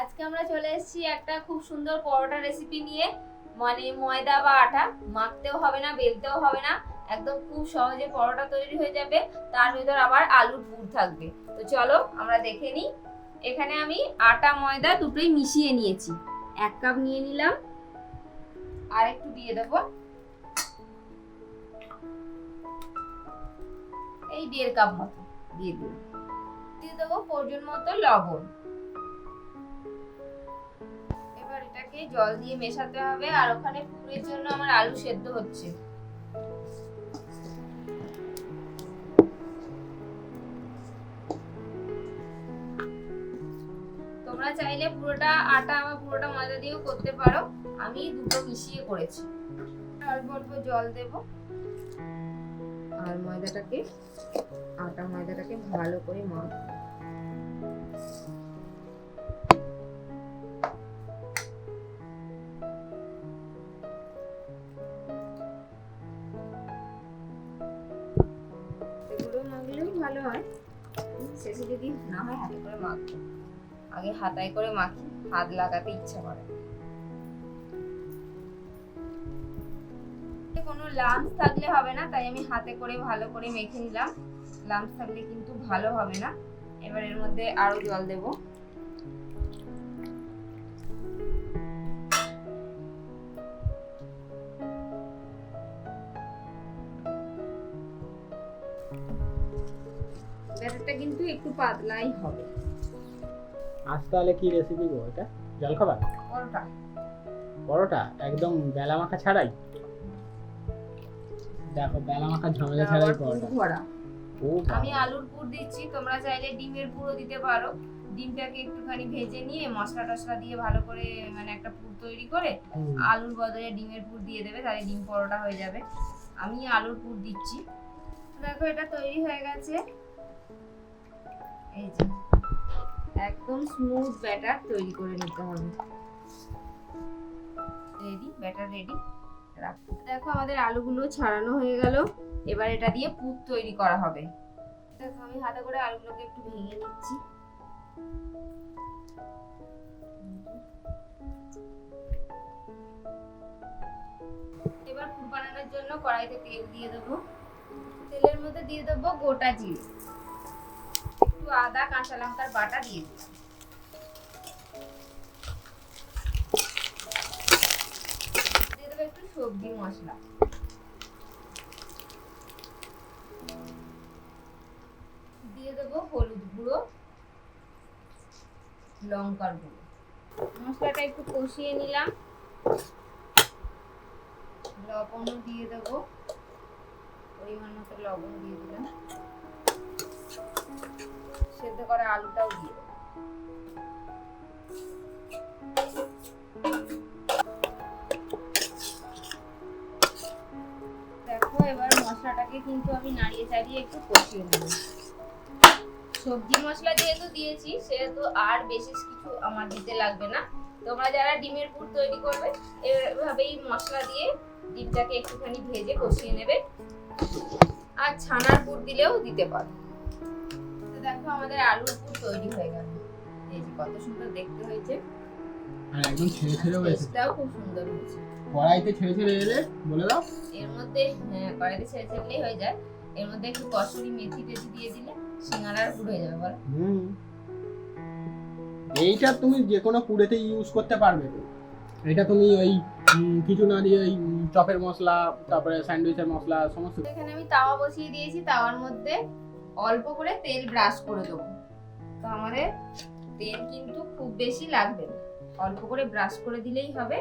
আজকে আমরা চলে এসেছি একটা খুব সুন্দর পরোটা রেসিপি নিয়ে। মানে ময়দা বা আটা, মাখতেও হবে না, বেলতেও হবে না। একদম খুব সহজে পরোটা তৈরি হয়ে যাবে। তার ভিতর আবার আলুর পুর থাকবে। তো চলো আমরা দেখে নিই। এখানে আমি আটা, ময়দা দুটোই মিশিয়ে নিয়েছি। এক কাপ নিয়ে নিলাম। আর একটু দিয়ে দেবো। এই দেড় কাপ মতো দিয়ে দিলাম। দিয়ে দেবো প্রয়োজন মতো লবণ। এটাকে জল দিয়ে মেশাতে হবে আর ওখানে পুরের জন্য আমার আলু সেদ্ধ হচ্ছে। তোমরা চাইলে পুরোটা আটা বা পুরোটা ময়দা দিয়েও করতে পারো। আমি দুটো মিশিয়ে করেছি। অল্প অল্প জল দেব। আর ময়দাটাকে, আটা ময়দাটাকে ভালো করে মাখবো ভালো হয়। শেষে যদি না হয়, হাতে করে মাখবো আগে হাতায় করে মাখি, হাত লাগাতে ইচ্ছা করে কোনো লাম্পস থাকলে হবে না, তাই আমি হাতে করে ভালো করে মেখে নিলাম। লাম্পস থাকলে কিন্তু ভালো হবে না। এবার এর মধ্যে আরও জল দেব। একটু পাতলাই হবে। আজ তাহলে কি রেসিপি গো এটা? জলখাবার পরোটা। পরোটা? একদম বেলা মাখা ছাড়াই? দেখো বেলা মাখা ঝামেলা ছাড়াই পরোটা। ও আমি আলুর পুর দিচ্ছি তোমরা চাইলে ডিমের পুরও দিতে পারো। ডিমটাকে একটুখানি ভেজে নিয়ে মশলা টশলা দিয়ে ভালো করে মানে একটা পুর তৈরি করে আলুর বদলে ডিমের পুর দিয়ে দেবে তাহলে ডিম পরোটা হয়ে যাবে। আমি আলুর পুর দিচ্ছি। দেখো এটা তৈরি হয়ে গেছে। এই যে, একদম স্মুথ ব্যাটার তৈরি করে নিতে হবে। রেডি ব্যাটার রেডি দেখো আমাদের আলুগুলো ছাড়ানো হয়ে গেল। এবার এটা দিয়ে পুর তৈরি করা হবে। দেখো, আমি হাতে করে আলুগুলোকে একটু ভেঙে নিচ্ছি। এবার পুর বানানোর জন্য কড়াইতে তেল দিয়ে দেবো। তেলের মধ্যে দিয়ে দেবো গোটা জিরে। একটু আদা, কাঁচা লঙ্কার বাটা দিয়ে দিলাম। দিয়ে দেবো একটু সবজি মশলা। দিয়ে দেবো হলুদ গুঁড়ো, লঙ্কার গুঁড়ো। মশলাটা একটু কষিয়ে নিলাম। লবণও দিয়ে দেবো। পরিমাণ মতো লবণ দিয়ে দিলাম। সেদ্ধ করা আলুটাও দিয়ে দেখো, এবার মশলাটাকে কিন্তু আমি নাড়িয়ে চাড়িয়ে একটু কষিয়ে নেব। সবজি মশলা যেহেতু দিয়েছি, সেহেতু আর বিশেষ কিছু আমার দিতে লাগবে না। তোমরা যারা ডিমের পুর তৈরি করবে, এভাবেই মশলা দিয়ে ডিমটাকে একটুখানি ভেজে কষিয়ে নেবে। আর ছানার পুর দিলেও দিতে পারো। দেখো আমাদের আলুর পুর তৈরি হয়ে গেল। এই যে কত সুন্দর দেখতে হয়েছে। আর একদম ছেড়ে ছেড়েও এসেছে টেস্টটাও খুব সুন্দর হয়েছে। কড়াইতে ছেড়ে ছেড়ে এলে বলে দাও। এর মধ্যে হ্যাঁ কড়াইতে ছেড়ে ছেড়লেই হয়ে যায়। এর মধ্যে একটু কসুরি মেথি টেথি দিয়ে দিলে সিঙ্গারার পুর হয়ে যাবে বলো। হুম। এইটা তুমি যে কোনো পুরেতে ইউজ করতে পারবে। এটা তুমি ওই কিছু না দিয়ে ওই চপের মশলা তারপরে স্যান্ডউইচের মশলা সমস্ত এখানে আমি তাওয়া বসিয়ে দিয়েছি তাওয়ার মধ্যে অল্প করে তেল ব্রাশ করে দেবো। তো আমাদের তেল কিন্তু খুব বেশি লাগবে না। অল্প করে ব্রাশ করে দিলেই হবে।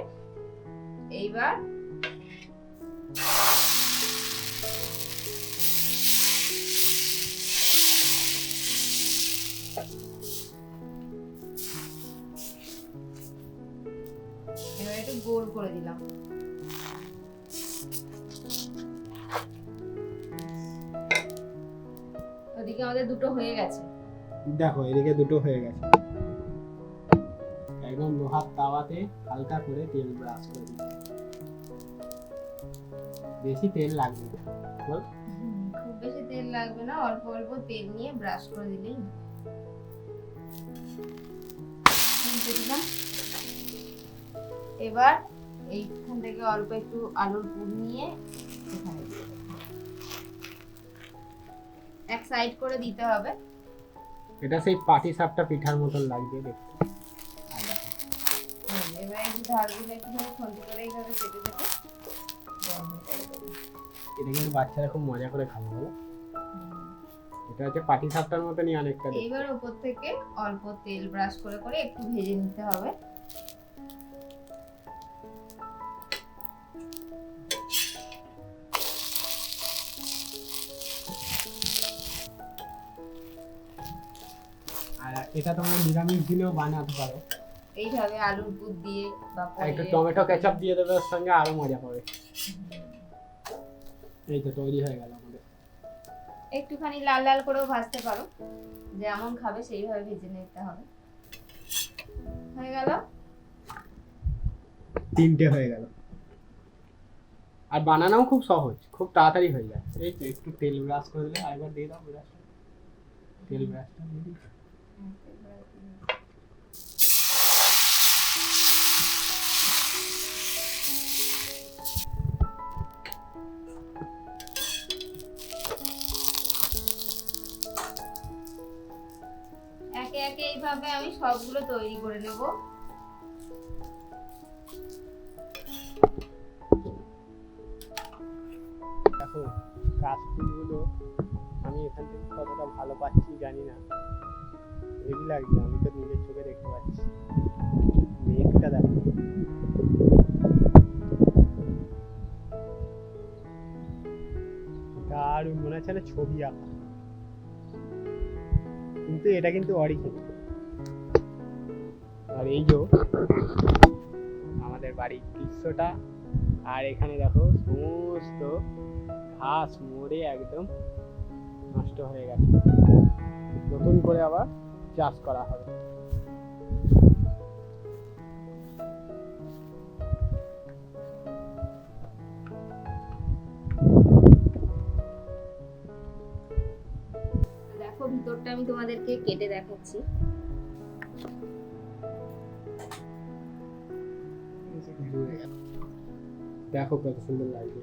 এইবার এবার একটু গোল করে দিলাম। ওদিকে আমাদের দুটো হয়ে গেছে। দেখো এদিকে দুটো হয়ে গেছে। একদম লোহার তাওয়াতে হালকা করে তেল ব্রাশ করে দিচ্ছি বেশি তেল লাগবে না। বল। খুব বেশি তেল লাগবে না অল্প অল্প তেল নিয়ে ব্রাশ করে দিলেই এবার এইখান থেকে অল্প একটু আলুর পুর নিয়ে এখানে এক সাইড করে দিতে হবে। এটা সেই পাটি সাপটা পিঠার মতন লাগবে দেখতে। এবার এই ধারগুলো একটুখানি খন্তি করে এইভাবে কেটে দেবো। এটা কিন্তু বাচ্চারা খুব মজা করে খাবে এটা হচ্ছে পাটি সাপটার মতনই অনেকটা। এইবার উপর থেকে অল্প তেল ব্রাশ করে করে একটু ভেজে নিতে হবে। এটা তোমরা নিরামিষ দিলেও বানাতে পারো। এইভাবে আলুর পুর দিয়ে বা একটু টমেটো কেচাপ দিয়ে দেবে ওর সঙ্গে আরও মজা পাবে। এই তো তৈরি হয়ে গেল আমাদের। একটুখানি লাল লাল করেও ভাজতে পারো। যেমন খাবে সেইভাবে ভেজে নিতে হবে। হয়ে গেল? তিনটে হয়ে গেল। আর বানানোও খুব সহজ খুব তাড়াতাড়ি হয়ে যায়। এই তো একটু তেল ব্রাশ করে দিলে আরেকবার দিয়ে দাও ব্রাশ তেল ব্রাশটা দিয়ে একে এইভাবে আমি সবগুলো তৈরি করে নেব। দেখো কাশফুলগুলো আমি এখান থেকে কতটা ভালো পাচ্ছি জানি না। হেভি লাগছে, আমি তো নিজের চোখে দেখতে পাচ্ছি। মেঘটা দেখো। দারুণ, মনে হচ্ছে ছবি আঁকা। কিন্তু এটা কিন্তু অরিজিনাল আর এই যে আমাদের বাড়ির দৃশ্যটা, আর এখানে দেখো সমস্ত ঘাস মরে একদম নষ্ট হয়ে গেছে। নতুন করে আবার চাষ করা হবে। ভিতরটা আমি তোমাদেরকে কেটে দেখাচ্ছি। দেখো কত সুন্দর লাগছে।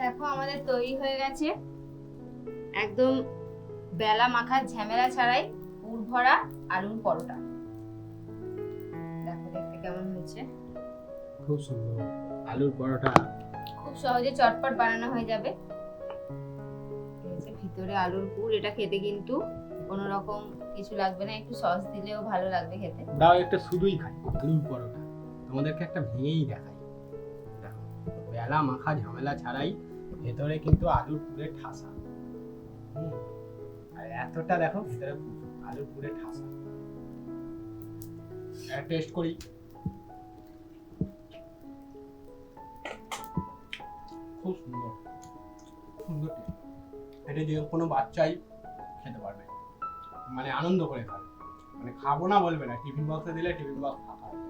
দেখো আমাদের তৈরি হয়ে গেছে। একদম বেলা মাখার ঝামেলা ছাড়াই পুর ভরা আলুর পরোটা। দেখো দেখতে কেমন হয়েছে। খুব সুন্দর। আলুর পরোটা। খুব সহজে চটপট বানানো হয়ে যাবে। ভিতরে আলুর পুর এটা খেতে কিন্তু কোনো রকম কিছু লাগবে না একটু সস দিলেও ভালো লাগবে খেতে। দাও একটা শুধুই খাই। আলুর পরোটা। তোমাদেরকে একটা ভেঙেই দেখাই। দেখো বেলা মাখা ঝামেলা ছাড়াই ভেতরে কিন্তু আলুর পুরের ঠাসা। হুম আর এতটা দেখো ভেতরে আলুর পুরের ঠাসা। টেস্ট করি। খুব সুন্দর। সুন্দর টেস্ট এটা যে কোনো বাচ্চাই খেতে পারবে। মানে আনন্দ করে খাবে। মানে খাব না বলবে না, টিফিন বক্সে দিলে টিফিন বক্স ফাঁকা হয়ে।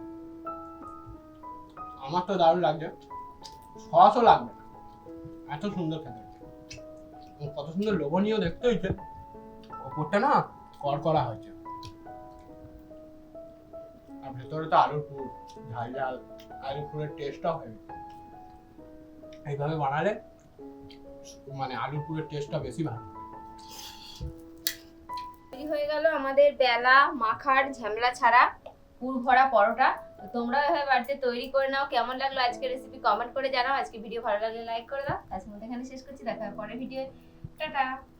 আমার তো দারুণ লাগছে। সসও লাগবে এত সুন্দর খেতে কত সুন্দর লোভনীয় দেখতে হয়েছে। ওপরটা না কড়কড়া হয়েছে। আর ভেতরে তো আলুর পুর, ঝাল ঝাল, আলুর পুরের টেস্টটাও হবে এইভাবে বানালে মানে আলুর পুরের টেস্টটা বেশি ভালো। তৈরি হয়ে গেল আমাদের বেলা, মাখার ঝামেলা ছাড়া, পুর ভরা পরোটা। তোমরা এভাবে বাড়িতে তৈরি করে নাও। কেমন লাগল আজকে রেসিপি কমেন্ট করে জানাও। আজকে ভিডিও ভালো লাগলে লাইক করে দাও। আজকে মধ্যে এখানে শেষ করছি। দেখা হবে পরের ভিডিও টাটা!